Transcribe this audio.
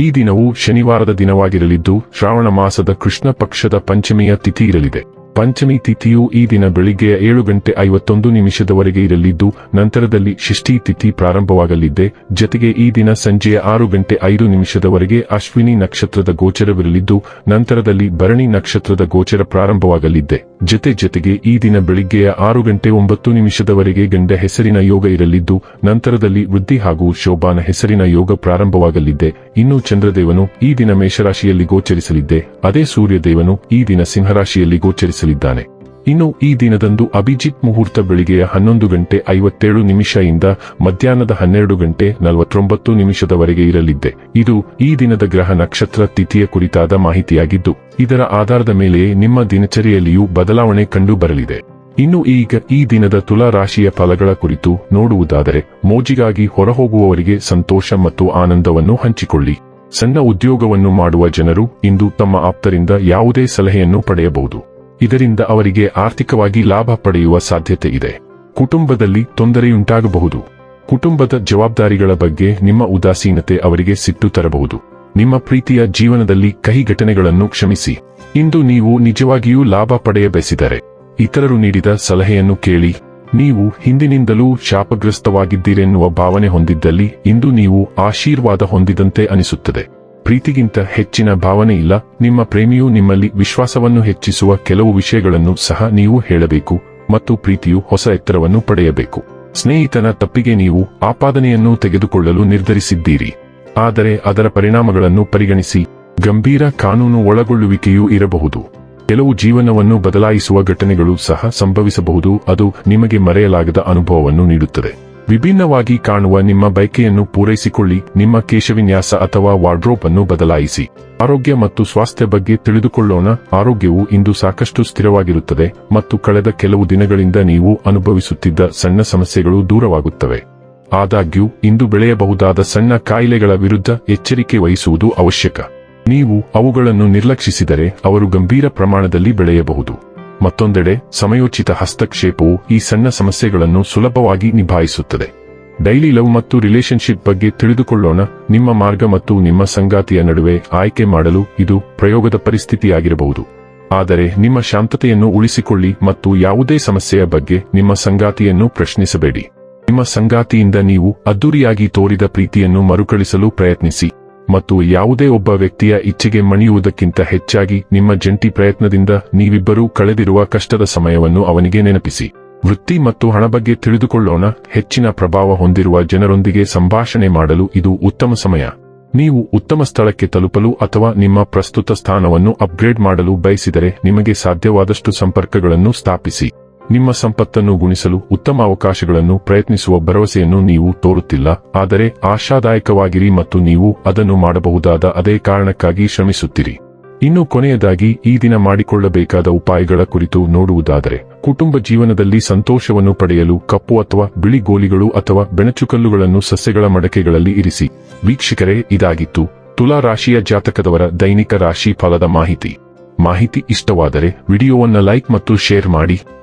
ಈ ದಿನವು ಶನಿವಾರದ ದಿನವಾಗಿರಲಿದ್ದು ಶ್ರಾವಣ ಮಾಸದ ಕೃಷ್ಣ ಪಕ್ಷದ ಪಂಚಮಿಯ ತಿಥಿ ಇರಲಿದೆ. ಪಂಚಮಿ ತಿಥಿಯು ಈ ದಿನ ಬೆಳಿಗ್ಗೆ ಏಳು ಗಂಟೆ ಐವತ್ತೊಂದು ನಿಮಿಷದವರೆಗೆ ಇರಲಿದ್ದು ನಂತರದಲ್ಲಿ ಷಷ್ಠಿ ತಿಥಿ ಪ್ರಾರಂಭವಾಗಲಿದ್ದೆ ಜತೆಗೆ ಈ ದಿನ ಸಂಜೆಯ ಆರು ಗಂಟೆ ಐದು ನಿಮಿಷದವರೆಗೆ ಅಶ್ವಿನಿ ನಕ್ಷತ್ರದ ಗೋಚರವಿರಲಿದ್ದು ನಂತರದಲ್ಲಿ ಭರಣಿ ನಕ್ಷತ್ರದ ಗೋಚರ ಪ್ರಾರಂಭವಾಗಲಿದ್ದೆ ಜತೆ ಜತೆಗೆ ಈ ದಿನ ಬೆಳಿಗ್ಗೆಯ ಆರು ಗಂಟೆ ಒಂಬತ್ತು ನಿಮಿಷದವರೆಗೆ ಗಂಡ ಹೆಸರಿನ ಯೋಗ ಇರಲಿದ್ದು, ನಂತರದಲ್ಲಿ ವೃದ್ಧಿ ಹಾಗೂ ಶೋಭಾನ ಹೆಸರಿನ ಯೋಗ ಪ್ರಾರಂಭವಾಗಲಿದ್ದೆ ಇನ್ನು ಚಂದ್ರದೇವನು ಈ ದಿನ ಮೇಷರಾಶಿಯಲ್ಲಿ ಗೋಚರಿಸಲಿದ್ದೆ. ಅದೇ ಸೂರ್ಯದೇವನು ಈ ದಿನ ಸಿಂಹರಾಶಿಯಲ್ಲಿ ಗೋಚರಿಸಲಿದ್ದಾನೆ. ಇನ್ನು ಈ ದಿನದಂದು ಅಭಿಜಿತ್ ಮುಹೂರ್ತ ಬೆಳಿಗ್ಗೆಯ ಹನ್ನೊಂದು ಗಂಟೆ ಐವತ್ತೇಳು ನಿಮಿಷದಿಂದ ಮಧ್ಯಾಹ್ನದ ಹನ್ನೆರಡು ಗಂಟೆ ನಲವತ್ತೊಂಬತ್ತು ನಿಮಿಷದವರೆಗೆ ಇರಲಿದ್ದೆ. ಇದು ಈ ದಿನದ ಗ್ರಹ ನಕ್ಷತ್ರ ತಿಥಿಯ ಕುರಿತಾದ ಮಾಹಿತಿಯಾಗಿದ್ದು, ಇದರ ಆಧಾರದ ಮೇಲೆಯೇ ನಿಮ್ಮ ದಿನಚರಿಯಲ್ಲಿಯೂ ಬದಲಾವಣೆ ಕಂಡು ಬರಲಿದೆ ಇನ್ನು ಈಗ ಈ ದಿನದ ತುಲಾ ರಾಶಿಯ ಫಲಗಳ ಕುರಿತು ನೋಡುವುದಾದರೆ, ಮೋಜಿಗಾಗಿ ಹೊರಹೋಗುವವರಿಗೆ ಸಂತೋಷ ಮತ್ತು ಆನಂದವನ್ನು ಹಂಚಿಕೊಳ್ಳಿ. ಸಣ್ಣ ಉದ್ಯೋಗವನ್ನು ಮಾಡುವ ಜನರು ಇಂದು ತಮ್ಮ ಆಪ್ತರಿಂದ ಯಾವುದೇ ಸಲಹೆಯನ್ನು ಪಡೆಯಬಹುದು. ಇದರಿಂದ ಅವರಿಗೆ ಆರ್ಥಿಕವಾಗಿ ಲಾಭ ಪಡೆಯುವ ಸಾಧ್ಯತೆ ಇದೆ. ಕುಟುಂಬದಲ್ಲಿ ತೊಂದರೆಯುಂಟಾಗಬಹುದು. ಕುಟುಂಬದ ಜವಾಬ್ದಾರಿಗಳ ಬಗ್ಗೆ ನಿಮ್ಮ ಉದಾಸೀನತೆ ಅವರಿಗೆ ಸಿಟ್ಟು ತರಬಹುದು. ನಿಮ್ಮ ಪ್ರೀತಿಯ ಜೀವನದಲ್ಲಿ ಕಹಿ ಘಟನೆಗಳನ್ನು ಕ್ಷಮಿಸಿ. ಇಂದು ನೀವು ನಿಜವಾಗಿಯೂ ಲಾಭ ಪಡೆಯಬಯಸಿದರೆ ಇತರರು ನೀಡಿದ ಸಲಹೆಯನ್ನು ಕೇಳಿ, ನೀವು ಹಿಂದಿನಿಂದಲೂ ಶಾಪಗ್ರಸ್ತವಾಗಿದ್ದೀರೆನ್ನುವ ಭಾವನೆ ಹೊಂದಿದ್ದಲ್ಲಿ ಇಂದು ನೀವು ಆಶೀರ್ವಾದ ಹೊಂದಿದಂತೆ ಅನಿಸುತ್ತದೆ. ಪ್ರೀತಿಗಿಂತ ಹೆಚ್ಚಿನ ಭಾವನೆ ಇಲ್ಲ. ನಿಮ್ಮ ಪ್ರೇಮಿಯು ನಿಮ್ಮಲ್ಲಿ ವಿಶ್ವಾಸವನ್ನು ಹೆಚ್ಚಿಸುವ ಕೆಲವು ವಿಷಯಗಳನ್ನು ಸಹ ನೀವು ಹೇಳಬೇಕು ಮತ್ತು ಪ್ರೀತಿಯು ಹೊಸ ಎತ್ತರವನ್ನು ಪಡೆಯಬೇಕು. ಸ್ನೇಹಿತನ ತಪ್ಪಿಗೆ ನೀವು ಆಪಾದನೆಯನ್ನು ತೆಗೆದುಕೊಳ್ಳಲು ನಿರ್ಧರಿಸಿದ್ದೀರಿ. ಆದರೆ ಅದರ ಪರಿಣಾಮಗಳನ್ನು ಪರಿಗಣಿಸಿ ಗಂಭೀರ ಕಾನೂನು ಒಳಗೊಳ್ಳುವಿಕೆಯೂ ಇರಬಹುದು. ಕೆಲವು ಜೀವನವನ್ನು ಬದಲಾಯಿಸುವ ಘಟನೆಗಳು ಸಹ ಸಂಭವಿಸಬಹುದು. ಅದು ನಿಮಗೆ ಮರೆಯಲಾಗದ ಅನುಭವವನ್ನು ನೀಡುತ್ತದೆ. ವಿಭಿನ್ನವಾಗಿ ಕಾಣುವ ನಿಮ್ಮ ಬಯಕೆಯನ್ನು ಪೂರೈಸಿಕೊಳ್ಳಿ, ನಿಮ್ಮ ಕೇಶವಿನ್ಯಾಸ ಅಥವಾ ವಾರ್ಡ್ರೋಬ್ ಅನ್ನು ಬದಲಾಯಿಸಿ. ಆರೋಗ್ಯ ಮತ್ತು ಸ್ವಾಸ್ಥ್ಯ ಬಗ್ಗೆ ತಿಳಿದುಕೊಳ್ಳೋಣ, ಆರೋಗ್ಯವು ಇಂದು ಸಾಕಷ್ಟು ಸ್ಥಿರವಾಗಿರುತ್ತದೆ ಮತ್ತು ಕಳೆದ ಕೆಲವು ದಿನಗಳಿಂದ ನೀವು ಅನುಭವಿಸುತ್ತಿದ್ದ ಸಣ್ಣ ಸಮಸ್ಯೆಗಳು ದೂರವಾಗುತ್ತವೆ. ಆದಾಗ್ಯೂ, ಇಂದು ಬೆಳೆಯಬಹುದಾದ ಸಣ್ಣ ಕಾಯಿಲೆಗಳ ವಿರುದ್ಧ ಎಚ್ಚರಿಕೆ ವಹಿಸುವುದು ಅವಶ್ಯಕ. ನೀವು ಅವುಗಳನ್ನು ನಿರ್ಲಕ್ಷಿಸಿದರೆ ಅವರು ಗಂಭೀರ ಪ್ರಮಾಣದಲ್ಲಿ ಬೆಳೆಯಬಹುದು. ಮತ್ತೊಂದೆಡೆ ಸಮಯೋಚಿತ ಹಸ್ತಕ್ಷೇಪವು ಈ ಸಣ್ಣ ಸಮಸ್ಯೆಗಳನ್ನು ಸುಲಭವಾಗಿ ನಿಭಾಯಿಸುತ್ತದೆ. ಡೈಲಿ ಲವ್ ಮತ್ತು ರಿಲೇಶನ್ಶಿಪ್ ಬಗ್ಗೆ ತಿಳಿದುಕೊಳ್ಳೋಣ. ನಿಮ್ಮ ಮಾರ್ಗ ಮತ್ತು ನಿಮ್ಮ ಸಂಗಾತಿಯ ನಡುವೆ ಆಯ್ಕೆ ಮಾಡಲು ಇದು ಪ್ರಯೋಗದ ಪರಿಸ್ಥಿತಿಯಾಗಿರಬಹುದು. ಆದರೆ ನಿಮ್ಮ ಶಾಂತತೆಯನ್ನು ಉಳಿಸಿಕೊಳ್ಳಿ ಮತ್ತು ಯಾವುದೇ ಸಮಸ್ಯೆಯ ಬಗ್ಗೆ ನಿಮ್ಮ ಸಂಗಾತಿಯನ್ನು ಪ್ರಶ್ನಿಸಬೇಡಿ. ನಿಮ್ಮ ಸಂಗಾತಿಯಿಂದ ನೀವು ಅದ್ದೂರಿಯಾಗಿ ತೋರಿದ ಪ್ರೀತಿಯನ್ನು ಮರುಕಳಿಸಲು ಪ್ರಯತ್ನಿಸಿ. ಮತ್ತು ಯಾವುದೇ ಒಬ್ಬ ವ್ಯಕ್ತಿಯ ಇಚ್ಛೆಗೆ ಮಣಿಯುವುದಕ್ಕಿಂತ ಹೆಚ್ಚಾಗಿ ನಿಮ್ಮ ಜಂಟಿ ಪ್ರಯತ್ನದಿಂದ ನೀವಿಬ್ಬರೂ ಕಳೆದಿರುವ ಕಷ್ಟದ ಸಮಯವನ್ನು ಅವನಿಗೆ ನೆನಪಿಸಿ. ವೃತ್ತಿ ಮತ್ತು ಹಣ ಬಗ್ಗೆ ತಿಳಿದುಕೊಳ್ಳೋಣ. ಹೆಚ್ಚಿನ ಪ್ರಭಾವ ಹೊಂದಿರುವ ಜನರೊಂದಿಗೆ ಸಂಭಾಷಣೆ ಮಾಡಲು ಇದು ಉತ್ತಮ ಸಮಯ. ನೀವು ಉತ್ತಮ ಸ್ಥಳಕ್ಕೆ ತಲುಪಲು ಅಥವಾ ನಿಮ್ಮ ಪ್ರಸ್ತುತ ಸ್ಥಾನವನ್ನು ಅಪ್ಗ್ರೇಡ್ ಮಾಡಲು ಬಯಸಿದರೆ ನಿಮಗೆ ಸಾಧ್ಯವಾದಷ್ಟು ಸಂಪರ್ಕಗಳನ್ನು ಸ್ಥಾಪಿಸಿ. ನಿಮ್ಮ ಸಂಪತ್ತನ್ನು ಗುಣಿಸಲು ಉತ್ತಮ ಅವಕಾಶಗಳನ್ನು ಪ್ರಯತ್ನಿಸುವ ಭರವಸೆಯನ್ನು ನೀವು ತೋರುತ್ತಿಲ್ಲ, ಆದರೆ ಆಶಾದಾಯಕವಾಗಿರಿ ಮತ್ತು ನೀವು ಅದನ್ನು ಮಾಡಬಹುದಾದ ಅದೇ ಕಾರಣಕ್ಕಾಗಿ ಶ್ರಮಿಸುತ್ತೀರಿ. ಇನ್ನು ಕೊನೆಯದಾಗಿ, ಈ ದಿನ ಮಾಡಿಕೊಳ್ಳಬೇಕಾದ ಉಪಾಯಗಳ ಕುರಿತು ನೋಡುವುದಾದರೆ, ಕುಟುಂಬ ಜೀವನದಲ್ಲಿ ಸಂತೋಷವನ್ನು ಪಡೆಯಲು ಕಪ್ಪು ಅಥವಾ ಬಿಳಿ ಗೋಲಿಗಳು ಅಥವಾ ಬೆಣಚುಕಲ್ಲುಗಳನ್ನು ಸಸ್ಯಗಳ ಮಡಕೆಗಳಲ್ಲಿ ಇರಿಸಿ. ವೀಕ್ಷಕರೇ, ಇದಾಗಿತ್ತು ತುಲಾ ರಾಶಿಯ ಜಾತಕದವರ ದೈನಿಕ ರಾಶಿ ಫಲದ ಮಾಹಿತಿ. ಮಾಹಿತಿ ಇಷ್ಟವಾದರೆ, ವಿಡಿಯೋವನ್ನು ಲೈಕ್ ಮತ್ತು ಶೇರ್ ಮಾಡಿ.